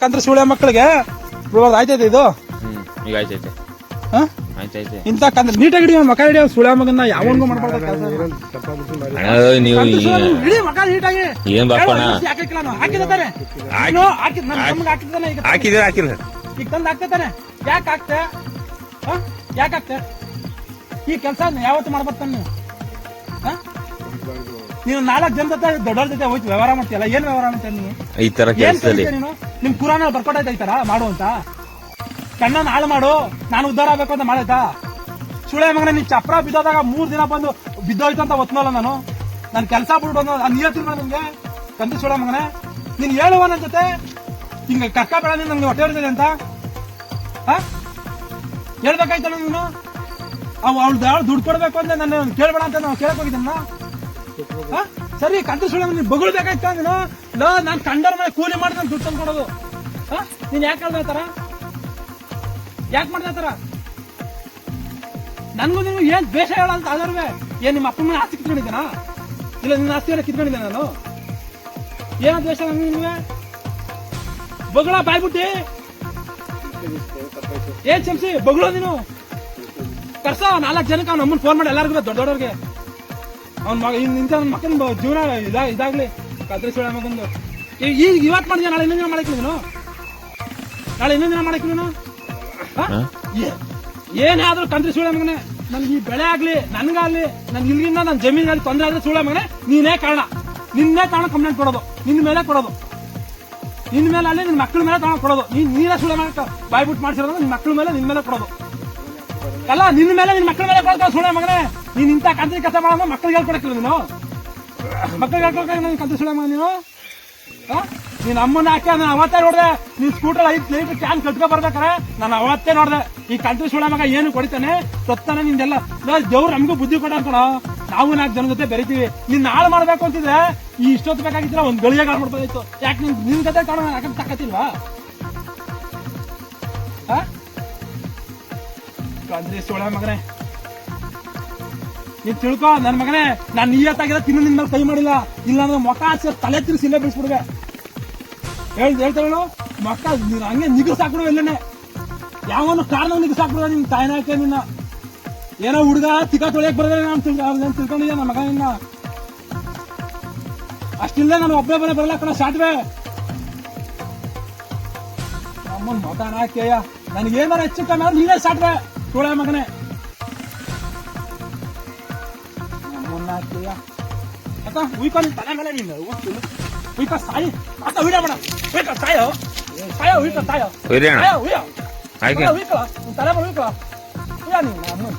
ಕಂದ್ರೆ ಸುಳೆ ಮಕ್ಕಳಿಗೆ ಆಯ್ತೈತೆ ಇದು ಹ್ಮ್ ಈಗ ಆಯ್ತೈತೆ ಹಾ? ಆಯ್ತೈತೆ ಇಂತ ಕಂದ್ರೆ ನೀಟಾಗಿ ಹಿಡಿಯೋ ಮಕ ಹಿಡಿಯೋ ಸುಳೆ ಮಗನ ಯಾವನ್ಗೂ ಮಾಡ್ಬಾರ್ದು ಕೆಲ್ಸ. ಅಣ್ಣ ನೀವು ಸುಳೆ ಹಿಡಿ ಮಕ ನೀಟಾಗಿ ಏನ್ ಬಾಪಣ್ಣ ಹೇಳು, ಯಾಕೆ ಹಾಕಿಲ್ಲ ನಾನು? ಹಾಕಿದ ತಾನೆ? ಹಾಕಿದ್ ಹಾಕಿದ್ದಾನೆ ಈಗ ಹಾಕಿದ್ರೆ ಹಾಕಿಲ್ಲ ಈಗ ತಂದು ಹಾಕ್ತಾನೆ ಯಾಕೆ ಹಾಕ್ತೆ ಹಾ? ಯಾಕೆ ಹಾಕ್ತೆ ಈ ಕೆಲಸ ಯಾವತ್ತು ನೀವು ಹಾ? ನೀವು ನಾಲ್ಕು ಜನ ಜೊತೆ ದೊಡ್ಡವ್ರ ಜೊತೆ ಹೋಯ್ತು ವ್ಯವಹಾರ ಮಾಡ್ತೀಯಲ್ಲ? ಏನ್ ವ್ಯವಹಾರ ಮಾಡ್ತೀಯ ನೀವು ಈ ತರ ಏನ್ ಕೆಲ್ಸದಲ್ಲಿ. ಕಲಿತೀಯ ನೀನು? ನಿಮ್ ಕುರಾನ ಬರ್ಕೊಟ್ಟೈತ ಈ ತರ? ಮಾಡು ಅಂತ. ಕಣ್ಣನ್ ಹಾಳು ಮಾಡು. ನಾನು ಉದ್ಧಾರ ಆಗ್ಬೇಕು ಅಂತ ಮಾಡಾಯ್ತಾ? ಸುಳೆ ಮಗನ ನೀನ್ ಚಪ್ರ ಬಿದ್ದೋದಾಗ ಮೂರ್ ದಿನ ಬಂದು ಬಿದ್ದೋಯ್ತು ಅಂತ ಒತ್ನೋಲ್ಲ ನಾನು? ನನ್ ಕೆಲಸ ಬಿಟ್ಟು ನಾನು ಹೇಳ್ತೀನಿ ನಿಮ್ಗೆ ಕಂದು ಸುಳೆ ಮಗನೇ. ನೀನ್ ಹೇಳುವ ನನ್ ಜೊತೆ? ಹಿಂಗ ಕಕ್ಕ ಬೇಡ ನೀನ್ ನಂಗೆ ಹೊಟ್ಟೆ ಇರ್ತದೆ ಅಂತ? ಹಾ? ಹೇಳ್ಬೇಕಾಯ್ತಲ್ಲ ನೀನು? ಅವ್ ಅವಳು ದುಡ್ಡು ಕೊಡ್ಬೇಕು ಅಂತ ನಾನು ಕೇಳ್ಬೇಡ ಅಂತ ನಾವು ಕೇಳಕ್ ಹೋಗಿದ್ದನ್ನ ಹಾ? ಸರಿ ಕಂತ ಸುಳ್ಳ ನೀನ್ ಬಗಳ್ಬೇಕಾಯ್ತ ನೀನು ಲೋ, ನಾನ್ ಕಂಡರ್ ಮೇಲೆ ಕೂಲಿ ಮಾಡಿ ದುಡ್ಡು ತಂದು ಕೊಡೋದು ಹಾ? ನೀನ್ ಯಾಕೆ ಹೇಳ್ದ ತರ ಯಾಕೆ ಮಾಡ್ದ ನನ್ಗೂ ನೀವು ಏನ್ ದ್ವೇಷ ಹೇಳ ಅಂತ ಅದರ್ವೆ ಏನ್ ನಿಮ್ಮ ಅಪ್ಪ ಮನೆ ಆಸ್ತಿ ಕಿತ್ಕೊಂಡಿದ್ದೇನಾ? ಇಲ್ಲ, ನಿನ್ನ ಆಸ್ತಿ ಎಲ್ಲ ಕಿತ್ಕೊಂಡಿದ್ದೆ ನಾನು? ಏನ್ ದ್ವೇಷ ನನ್ಗೆ ಬಗಳ ಬಾಯ್ಬಿಟ್ಟಿ. ಏನ್ ಚಮ್ಸಿ ಬಗಳು ನೀನು? ಕರ್ಸ, ನಾಲ್ಕು ಜನಕ್ಕೆ ಅವ್ನ ಅಮ್ಮನ್ ಫೋನ್ ಮಾಡಿ ಎಲ್ಲರಿಗೂ ದೊಡ್ಡ ದೊಡ್ಡವ್ರಿಗೆ ಅವ್ನ ಮಗ ಇಂಥ ನನ್ನ ಮಕ್ಕನ ಜೀವನ ಇದಾ ಇದಾಗ್ಲಿ ಕದ್ರಿ ಸುಳ ಮಗಂದು. ಈಗ ಈಗ ಇವತ್ತು ಮಾಡಿದ್ಯಾ? ನಾಳೆ ಇನ್ನೊಂದು ದಿನ ಮಾಡಕ್ಕೆ ನೀನು? ನಾಳೆ ಇನ್ನೊಂದಿನ ದಿನ ಮಾಡಕ್ಕೆ ನೀನು? ಏನೇ ಆದ್ರೂ ಕಂದ್ರಿ ಸುಳ ಮಗನೇ ನನ್ಗೆ ಈ ಬೆಳೆ ಆಗ್ಲಿ ನನ್ಗಾಗ್ಲಿ ನನ್ ಇಲ್ಲಿಂದ ನನ್ನ ಜಮೀನಿನಲ್ಲಿ ತೊಂದರೆ ಆದ್ರೆ ಸುಳ ಮಗನೇ ನೀನೇ ಕಾರಣ. ನಿನ್ನೇ ಕಾರಣ ಕಂಪ್ಲೇಂಟ್ ಕೊಡೋದು ನಿನ್ನ ಮೇಲೆ ಕೊಡೋದು. ನಿನ್ನ ಮೇಲೆ ಅಲ್ಲಿ ನಿನ್ನ ಮಕ್ಕಳ ಮೇಲೆ ತಾಣ ಕೊಡೋದು. ನೀನ್ ನೀನೇ ಸುಳ ಮಗ ಬಾಯ್ಬಿಟ್ಟು ಮಾಡ್ಸಿರೋದು ನಿನ್ನ ಮಕ್ಕಳ ಮೇಲೆ ನಿನ್ನ ಮೇಲೆ ಕೊಡೋದು. ಅಲ್ಲ ನಿನ್ನ ಮೇಲೆ ನಿನ್ನ ಮಕ್ಕಳ ಮೇಲೆ ಕೊಡ್ತಾವ ಸುಳೆ ಮಗನೇ. ನೀನ್ ಇಂತ ಕಂತ್ರಿ ಕೆಲಸ ಮಾಡೋದು ಮಕ್ಕಳಿಗೆ ಹೇಳ್ಕೊಡಕ್ಕಿಲ್ಲ ನೀನು? ಮಕ್ಕಳಿಗೆ ಹೇಳ್ಕೊಡಕ್ಕೆ ನನ್ನ ಕಂತ್ರಿ ಸುಳೆ ಮಗ ನೀನು? ನೀನ್ ಅಮ್ಮನ ಹಾಕಿ ನಾನು ಅವತ್ತೇ ನೋಡಿದೆ. ನೀನ್ ಸ್ಕೂಟರ್ ಐದು ಲೀಟರ್ ಕ್ಯಾನ್ ಕಟ್ಕೊ ಬರ್ಬೇಕಾರೆ. ನಾನು ಅವತ್ತೇ ನೋಡಿದೆ. ಈ ಕಂತ್ರಿ ಸುಳೆ ಮಗ ಏನು ಕೊಡಿತಾನೆ? ಸತ್ತಾನೆ ನಿಂದೆಲ್ಲ. ದೇವ್ರು ನಮಗೂ ಬುದ್ಧಿ ಕೊಡ ಅನ್ಕೊಳ ನಾವು ನಾಲ್ಕು ಜನ ಜೊತೆ ಬೆರಿತೀವಿ. ನೀನ್ ನಾಳೆ ಮಾಡ್ಬೇಕು ಅಂತಿದ್ರೆ ಈ ಇಷ್ಟೊತ್ತು ಬೇಕಾಗಿದ್ರೆ ಒಂದ್ ಗಳಿಗೆ ಆಡ್ಬಿಡ್ಬೋದಾಯ್ತು ಯಾಕೆ ನಿನ್ ನಿನ್ ಜೊತೆ ಕಾರಣ ಯಾಕಂತ ತಕ್ಕತಿಲ್ವಾ ಆ ಕಂದ್ರಿ ಸೋಳ ಮಗನೇ. ನೀನ್ ತಿಳ್ಕೊ, ನನ್ ಮಗನೇ, ನಾನ್ ನಿಯತ್ತಾಗಿರೋ ತಿನ್ನು, ನಿನ್ ಮೇಲೆ ಕೈ ಮಾಡಿಲ್ಲ. ಇಲ್ಲ ಅಂದ್ರೆ ಹಚ್ಚಿ ತಲೆ ತಿರ್ಸಿ ಇಲ್ಲೇ ಬಿಡಿಸ್ಬಿಡ್ವೆ. ಹೇಳ್ ಹೇಳ್ತಾಳು ಮೊಕ್ಕ ನೀನ್ ಹಂಗೆ ನಿಗಸ್ ಹಾಕ್ಬಿಡು ಎಲ್ಲನೇ. ಯಾವನು ಕಾರಣ ನಿಗಸ್ ಹಾಕ್ಬಿಡ ನಿನ್ ತಾಯಿನ ನಿನ್ನ. ಏನೋ ಹುಡುಗ ತಿಕ್ಕ ತೊಳೆಯಕ್ ಬರೋದೇ ನಾನು ತಿಳ್ಕ ತಿಳ್ಕೊಂಡಿದ್ದೆ ನನ್ನ ಮಗ ನಿನ್ನ? ಅಷ್ಟಿಲ್ಲ ನಾನು ಒಬ್ಬನೇ ಬರ ಬರಲ್ಲ ಕಣ ಸಾಟ್ವೆ ಅಮ್ಮನ್ ಮಗನ ಹಾಕಿಯ ನನಗೇನಾರ ಹೆಚ್ಚು ಕಮ್ಮಿ ನೀನೇ ಸಾಟ್ವೆ ಸೋಳೆ ಮಗನೇ ಅಕ್ಕ ಉಯ್ಕೊ ನಿನ್ ತಲೆ ಮೇಲೆ ನೀನು ಉಯ್ಕೊ ಸಾಯಿ ಅಕ್ಕ ಉಯ್ಡ ಬೇಡ ಉಯ್ಕೊ ಸಾಯೋ ಉಯ್ಕೊ ಉಯ್ಯೋ ತಲೆ ಮೇಲೆ ಉಯ್ಕೊ ಉಯ್ಯ ನೀನು ಅಮ್ಮನ್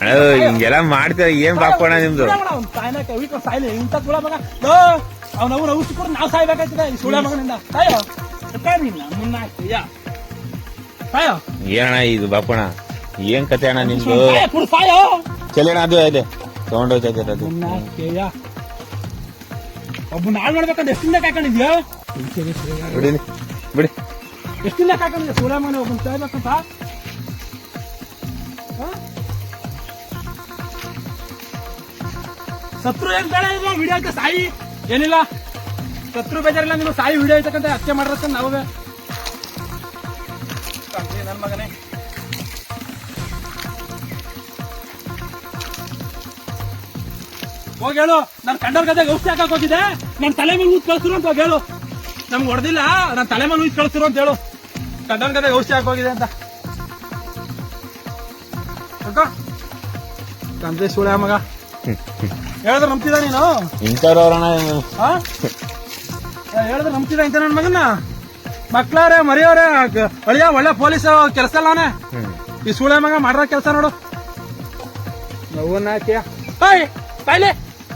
ಅಣ್ಣ ಹಿಂಗೆಲ್ಲ ಮಾಡ್ತಾರೆ? ಏನ್ ಬಾಪಣ್ಣ ನಿಮ್ದು? ಸಾಯ್ನಾಕ ಸಾಯ್ಲಿ ಇಂತ ಸುಳ ಮಗ. ಅವ್ನ ಅವ್ನ ಔಷಧಿ ಕೂಡ ನಾವು ಸಾಯ್ಬೇಕಾಯ್ತದೆ ಈ ಸುಳ ಮಗನಿಂದ. ಸಾಯೋ. ಸಾಯೋ. ಏನಣ್ಣ ಇದು ಬಾಪಣ್ಣ ಏನ್ ಕತೆ ಅಣ್ಣ ನಿಮ್ದು ಚೆಲ್ಲಣ ಅದು ಇದೆ ತಗೊಂಡೋಗ್ತೈತೆ ಅದು ಒಬ್ಬ ನಾள் ಮಾಡ್ಬೇಕಂತ ಎಷ್ಟಿಂದ ಕಾಕೊಂಡಿದ್ಯೋ ಬಿಡಿ ಬಿಡಿ. ಎಷ್ಟಿಂದ ಕಾಕೊಂಡಿದ್ಯ ಸೂರ್ಯಮನೆ ಒಬ್ಬನ ಸಾಯ್ಬೇಕಂತ ಹ? ಸತ್ರು ಏನ್ ಬೇಡ ವಿಡಿಯೋ ಅಂತ ಸಾಯಿ. ಏನಿಲ್ಲ. ಸತ್ರು ಬೇಜಾರಿಲ್ಲ ನೀವು ಸಾಯಿ ವಿಡಿಯೋ ಐತಕ್ಕಂತ ಹತ್ಯೆ ಮಾಡಿರತ್ತ ನಾವೇ. ನನ್ ಮಗನೇ. ಹೋಗಿ ಹೇಳು. ನಾನು ಕಂಡವ್ರ ಗದ್ದೆಗೆ ಔಷಧಿ ಹಾಕಕ್ ಹೋಗಿದೆ ನನ್ ತಲೆ ಮೇಲೆ ಊದ್ ಕಳ್ಸಿರು ಅಂತ ಹೋಗಿ ಹೇಳು. ನಮ್ಗೆ ಹೊಡೆದಿಲ್ಲ. ನನ್ನ ತಲೆ ಮೇಲೆ ಊದ್ ಕಳ್ಸಿರು ಅಂತ ಹೇಳು. ಕಂಡರ್ ಗದ್ದೆಗೆ ಔಷಧಿ ಹಾಕಕ್ ಹೋಗಿದೆ ಅಂತ. ಸುಳ್ಯ ಮಗ. ಹೇಳಿದ್ರೆ ನಂಬ್ತಿದ ನೀನು? ಹೇಳಿದ್ರೆ ನಂಬ್ತಿದ ಇಂತ ನನ್ನ ಮಗನ್ನ? ಮಕ್ಳಾರೆ ಮರಿಯವ್ರೆ ಅಳಿಯ ಒಳ್ಳೆ ಪೊಲೀಸ್ ಕೆಲಸ ಅಲ್ಲ ಅವನೇ. ಈ ಸುಳ್ಯ ಮಗ ಮಾಡ್ರ ಕೆಲಸ ನೋಡು. ನೋವನ್ನ ಹಾಕಿಯ? ಹಾಯ್ ಬಾಯ್ಲೆ.